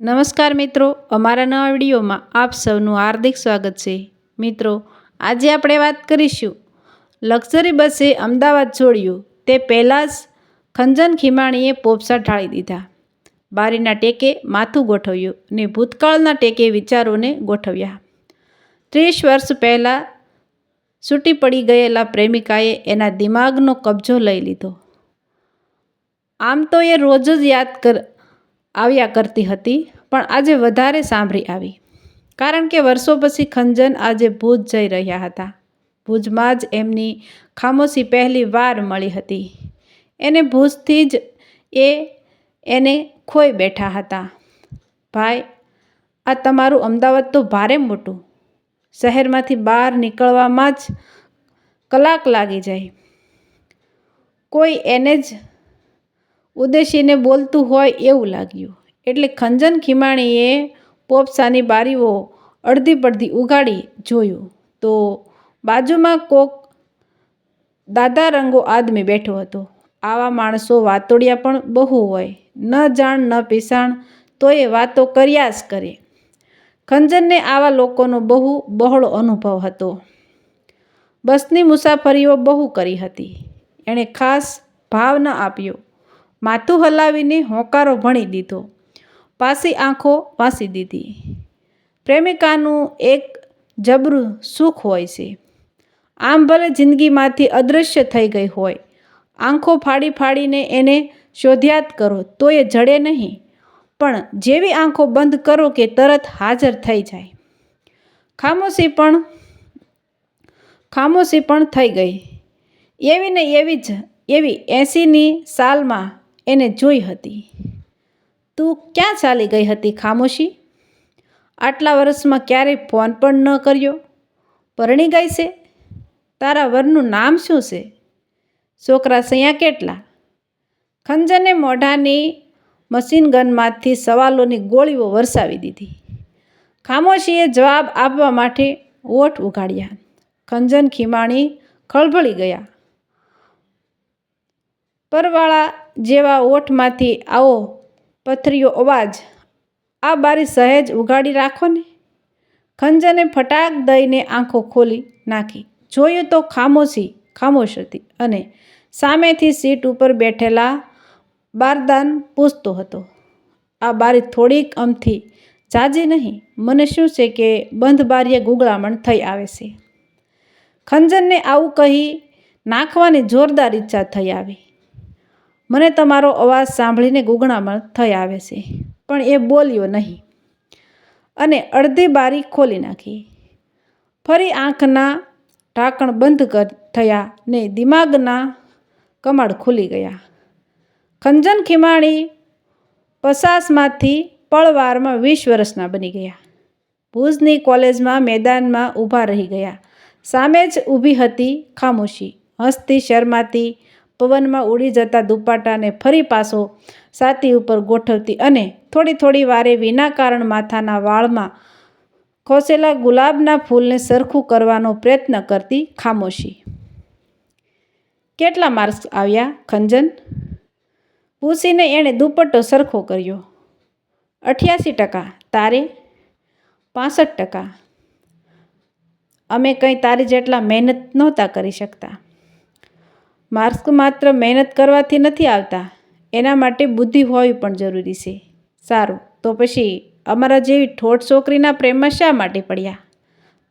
નમસ્કાર મિત્રો, અમારા નવા વિડીયોમાં આપ સૌનું હાર્દિક સ્વાગત છે. મિત્રો, આજે આપણે વાત કરીશું લક્ઝરી બસે અમદાવાદ છોડ્યું. તે પહેલાં જ ખંજન ખીમાણીએ પોપસા ઢાળી દીધા. બારીના ટેકે માથું ગોઠવ્યું અને ભૂતકાળના ટેકે વિચારોને ગોઠવ્યા. ત્રીસ વર્ષ પહેલાં છૂટી પડી ગયેલા પ્રેમિકાએ એના દિમાગનો કબજો લઈ લીધો. આમ તો એ રોજ જ યાદ કર આવ્યા કરતી હતી, પણ આજે વધારે સાંભળી આવી. કારણ કે વર્ષો પછી ખંજન આજે ભુજ જઈ રહ્યા હતા. ભુજમાં જ એમની ખામોશી પહેલી વાર મળી હતી. એને ભુજથી જ એ એને ખોઈ બેઠા હતા. ભાઈ, આ તમારું અમદાવાદ તો ભારે મોટું. શહેરમાંથી બહાર નીકળવામાં જ કલાક લાગી જાય. કોઈ એને જ ઉદ્દેશીને બોલતું હોય એવું લાગ્યું. એટલે ખંજન ખીમાણીએ પોપસાની બારીઓ અડધી પડધી ઉગાડી જોયું. તો બાજુમાં કોક દાદા રંગો આદમી બેઠો હતો. આવા માણસો વાતોડિયા પણ બહુ હોય. ન જાણ, ન પીસાણ તો એ વાતો કર્યા જ કરે. ખંજનને આવા લોકોનો બહુ બહોળો અનુભવ હતો. બસની મુસાફરીઓ બહુ કરી હતી. એણે ખાસ ભાવ ન આપ્યો. માથું હલાવીને હોંકારો ભણી દીધો. પાસી આંખો વાંસી દીધી. પ્રેમિકાનું એક જબરું સુખ હોય છે. આમ ભલે જિંદગીમાંથી અદૃશ્ય થઈ ગઈ હોય. આંખો ફાડી ફાડીને એને શોધ્યાત કરો તો એ જડે નહીં. પણ જેવી આંખો બંધ કરો કે તરત હાજર થઈ જાય. ખામોશી પણ ખામોશી પણ થઈ ગઈ. એવી ને એવી જ, એવી એંસીની સાલમાં એને જોઈ હતી. તું ક્યાં ચાલી ગઈ હતી, ખામોશી? આટલા વર્ષમાં ક્યારેય ફોન પણ ન કર્યો? પરણી ગઈ છે? તારા વરનું નામ શું છે? છોકરા સૈયા કેટલા ખંજને મોઢાની મશીન ગનમાંથી સવાલોની ગોળીઓ વરસાવી દીધી. ખામોશીએ જવાબ આપવા માટે ઓઠ ઉગાડ્યા ખંજન ખીમાણી ખળભળી ગયા. પરવાળા જેવા ઓઠમાંથી આવો પથરીયો અવાજ, આ બારી સહેજ ઉગાડી રાખો ને? ખંજને ફટાક દઈને આંખો ખોલી નાખી. જોયું તો ખામોશી, ખામોશ હતી અને સામેથી સીટ ઉપર બેઠેલા બારદાન પૂછતો હતો, આ બારી થોડીક અમથી જાજી નહીં, મને શું છે કે બંધ બારીએ ગુગળામણ થઈ આવે છે? ખંજનને આવું કહી નાખવાની જોરદાર ઈચ્છા થઈ આવી. મને તમારો અવાજ સાંભળીને ગુગળામણ થઈ આવે છે, પણ એ બોલ્યો નહીં. અને અડધી બારી ખોલી નાખી. ફરી આંખના ઢાંકણ બંધ થયા ને દિમાગના કમાડ ખુલી ગયા. ખંજન ખીમાણી પચાસમાંથી પળવારમાં વીસ વર્ષના બની ગયા. ભુજની કોલેજમાં મેદાનમાં ઊભા રહી ગયા. સામે જ ઊભી હતી ખામોશી. હસતી શરમાતી પવનમાં ઉડી જતા દુપાટાને ફરી પાછો સાતી ઉપર ગોઠવતી અને થોડી થોડી વારે વિના કારણ માથાના વાળમાં ખોસેલા ગુલાબના ફૂલને સરખું કરવાનો પ્રયત્ન કરતી ખામોશી. કેટલા માર્ક્સ આવ્યા, ખંજન? પૂછીને એણે દુપટ્ટો સરખો કર્યો. અઠ્યાસી ટકા. તારે? પાસઠ ટકા. અમે કંઈ તારી જેટલા મહેનત નહોતા કરી શકતા. માર્ક્સ માત્ર મહેનત કરવાથી નથી આવતા. એના માટે બુદ્ધિ હોવી પણ જરૂરી છે. સારું, તો પછી અમારા જેવી ઠોઠ છોકરીના પ્રેમમાં શા માટે પડ્યા?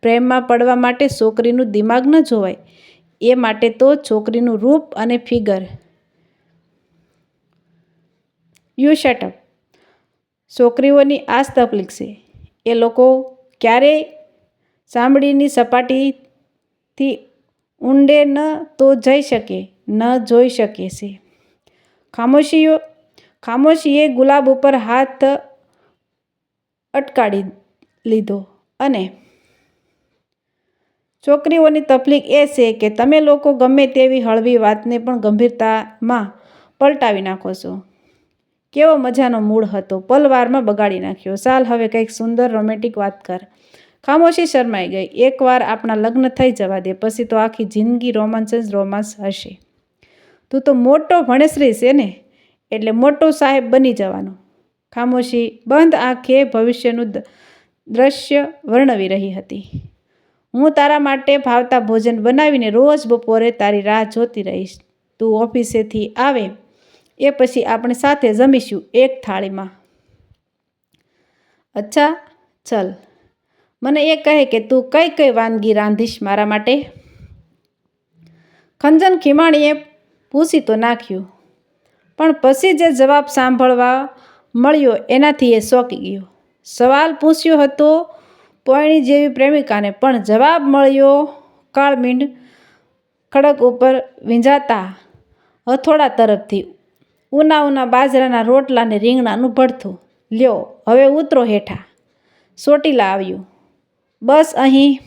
પ્રેમમાં પડવા માટે છોકરીનું દિમાગ ન જોવાય. એ માટે તો છોકરીનું રૂપ અને ફિગર. યુ શટઅપ છોકરીઓની આ તકલીફ છે. એ લોકો ક્યારેય ચામડીની સપાટીથી ઊંડે ન તો જઈ શકે, ન જોઈ શકે છે. ખામોશીઓ, ખામોશીએ ગુલાબ ઉપર હાથ અટકાડી લીધો અને છોકરીઓની તકલીફ એ છે કે તમે લોકો ગમે તેવી હળવી વાતને પણ ગંભીરતામાં પલટાવી નાખો છો. કેવો મજાનો મૂળ હતો, પલવારમાં બગાડી નાખ્યો. ચાલ, હવે કંઈક સુંદર રોમેન્ટિક વાત કર. ખામોશી શરમાઈ ગઈ. એકવાર આપણા લગ્ન થઈ જવા દે, પછી તો આખી જિંદગી રોમાંચ જ રોમાંસ હશે. તું તો મોટો ભણેશ્રી છે ને? એટલે મોટો સાહેબ બની જવાનો. ખામોશી બંધ આંખે ભવિષ્યનું દ્રશ્ય વર્ણવી રહી હતી. હું તારા માટે ભાવતા ભોજન બનાવીને રોજ બપોરે તારી રાહ જોતી રહીશ. તું ઓફિસેથી આવે, એ પછી આપણે સાથે જમીશું એક થાળીમાં. અચ્છા, ચલ. મને એ કહે કે તું કઈ કઈ વાનગી રાંધીશ મારા માટે? ખંજન ખીમાણીએ પૂછી તો નાખ્યું. પણ પછી જે જવાબ સાંભળવા મળ્યો એનાથી એ શોકી ગયો. સવાલ પૂછ્યો હતો પોયણી જેવી પ્રેમિકાને, પણ જવાબ મળ્યો કાળમીંડ ખડક ઉપર વીંજાતા હથોડા તરફથી. ઉના ઉના બાજરાના રોટલાને રીંગણાનું ભડથું. લ્યો, હવે ઉતરો હેઠા. સોટીલા આવ્યું. બસ અહીં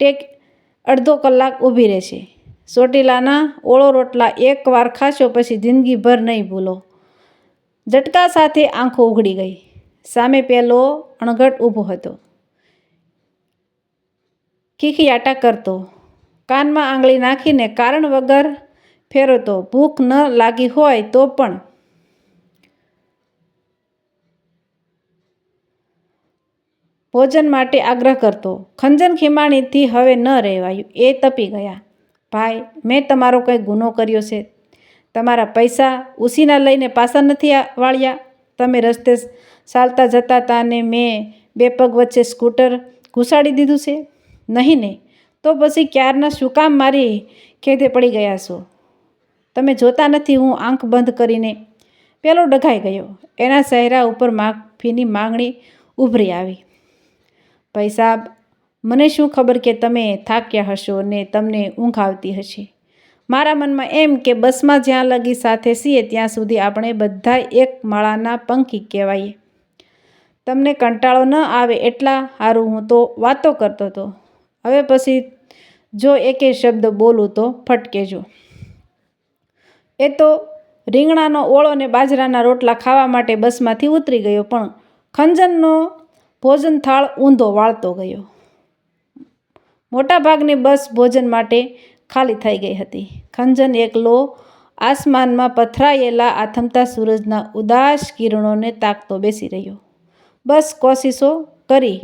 ટેક અડધો કલાક ઊભી રહેશે ચોટીલાના ઓળો રોટલા એકવાર ખાશો પછી જિંદગીભર નહીં ભૂલો. ઝટકા સાથે આંખો ઉઘડી ગઈ. સામે પેલો અણઘટ ઊભો હતો. ખીખિયાટા કરતો. કાનમાં આંગળી નાખીને કારણ વગર ફેરવતો. ભૂખ ન લાગી હોય તો પણ ભોજન માટે આગ્રહ કરતો, ખંજન ખીમાણીથી હવે ન રહેવાયું, એ તપી ગયા. ભાઈ, મેં તમારો કંઈ ગુનો કર્યો છે? તમારા પૈસા ઉસીના લઈને પાછા નથી વાળ્યા? તમે રસ્તે ચાલતા જતા હતા ને મેં બે પગ વચ્ચે સ્કૂટર ઘુસાડી દીધું છે? નહીં ને તો પછી ક્યારના શું કામ મારી ખેતે પડી ગયા છો? તમે જોતા નથી હું આંખ બંધ કરીને. પેલો ડઘાઈ ગયો. એના ચહેરા ઉપર માફીની માંગણી ઉભરી આવી. ભાઈ સાહેબ મને શું ખબર કે તમે થાક્યા હશો ને તમને ઊંઘ આવતી હશે? મારા મનમાં એમ કે બસમાં જ્યાં લગી સાથે છીએ ત્યાં સુધી આપણે બધા એક માળાના પંખી કહેવાઈએ. તમને કંટાળો ન આવે એટલા સારું હું તો વાતો કરતો હતો. હવે પછી જો એકે શબ્દ બોલું તો ફટકેજો. એ તો રીંગણાનો ઓળો ને બાજરાના રોટલા ખાવા માટે બસમાંથી ઉતરી ગયો પણ ખંજનનો ભોજન થાળ ઊંધો વાળતો ગયો. મોટાભાગની બસ ભોજન માટે ખાલી થઈ ગઈ હતી. ખંજન એકલો આસમાનમાં પથરાયેલા આથમતા સૂરજના ઉદાસ કિરણોને તાકતો બેસી રહ્યો. બસ કોશિશો કરી,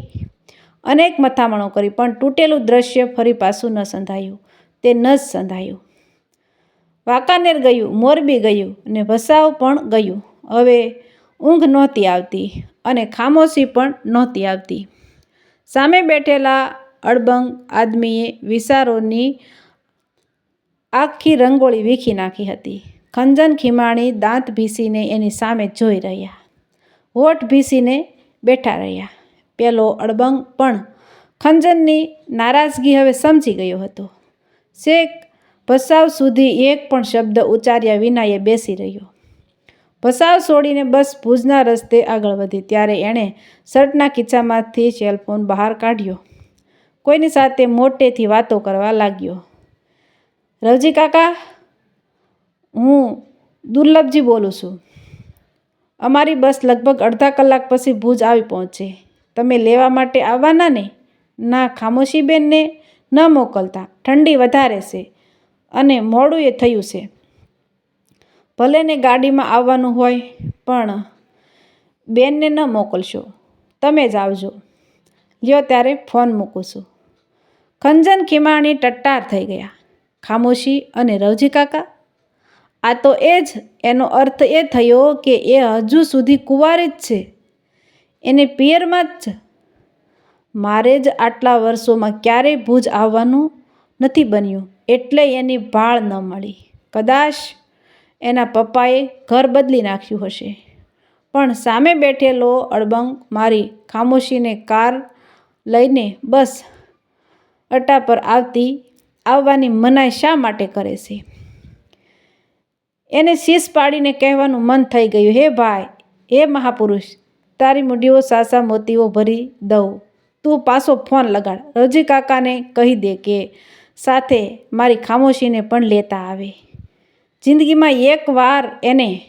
અનેક મથામણો કરી, પણ તૂટેલું દ્રશ્ય ફરી પાછું ન સંધાયું. તે ન જ સંધાયું. વાંકાનેર ગયું, મોરબી ગયું અને ભસાવ પણ ગયું. હવે ઊંઘ નહોતી આવતી. અને ખામોશી પણ નહોતી આવતી. સામે બેઠેલા અડબંગ આદમીએ વિચારોની આખી રંગોળી વીખી નાખી હતી. ખંજન ખીમાણી દાંત ભીસીને એની સામે જોઈ રહ્યા. હોઠ ભીસીને બેઠા રહ્યા. પેલો અડબંગ પણ ખંજનની નારાજગી હવે સમજી ગયો હતો. શેખ ભસાવ સુધી એક પણ શબ્દ ઉચ્ચાર્યા વિના એ બેસી રહ્યો. ભસાવ છોડીને બસ ભુજના રસ્તે આગળ વધી ત્યારે એણે શર્ટના ખિસ્સામાંથી સેલફોન બહાર કાઢ્યો. કોઈની સાથે મોટેથી વાતો કરવા લાગ્યો. રવજી કાકા, હું દુર્લભજી બોલું છું. અમારી બસ લગભગ અડધા કલાક પછી ભુજ આવી પહોંચે. તમે લેવા માટે આવવાના ને? ના, ખામોશીબેનને ન મોકલતા. ઠંડી વધારે છે અને મોડું એ થયું છે. ભલે ને ગાડીમાં આવવાનું હોય, પણ બેનને ન મોકલશો. તમે જ આવજો. લ્યો ત્યારે ફોન મૂકું છું. ખંજન, ખીમાણી ટટ્ટાર થઈ ગયા. ખામોશી અને રવજી કાકા? આ તો એ જ, એનો અર્થ એ થયો કે એ હજુ સુધી કુંવારી જ છે. એને પિયરમાં જ મારે જ આટલા વર્ષોમાં ક્યારેય ભુજ આવવાનું નથી બન્યું. એટલે એની ભાળ ન મળી. કદાચ એના પપ્પાએ ઘર બદલી નાખ્યું હશે. પણ સામે બેઠેલો અડબંગ મારી ખામોશીને કાર લઈને બસ અટા પર આવતી આવવાની મનાઈ શા માટે કરે છે? એને શીશ પાડીને કહેવાનું મન થઈ ગયું, હે ભાઈ, હે મહાપુરુષ, તારી મૂડીઓ સાસા મોતીઓ ભરી દઉં. તું પાછો ફોન લગાડ. રજી કાકાને કહી દે કે સાથે મારી ખામોશીને પણ લેતા આવે. જિંદગીમાં એક વાર એને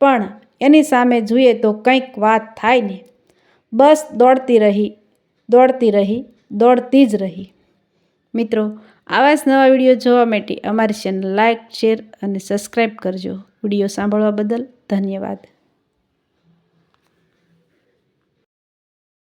પણ એની સામે જોઈએ તો કંઈક વાત થાય ને. બસ દોડતી રહી દોડતી રહી, દોડતી જ રહી. મિત્રો, આવા જ નવા વીડિયો જોવા માટે અમારી ચેનલ લાઇક શેર અને સબસ્ક્રાઈબ કરજો. વીડિયો સાંભળવા બદલ ધન્યવાદ.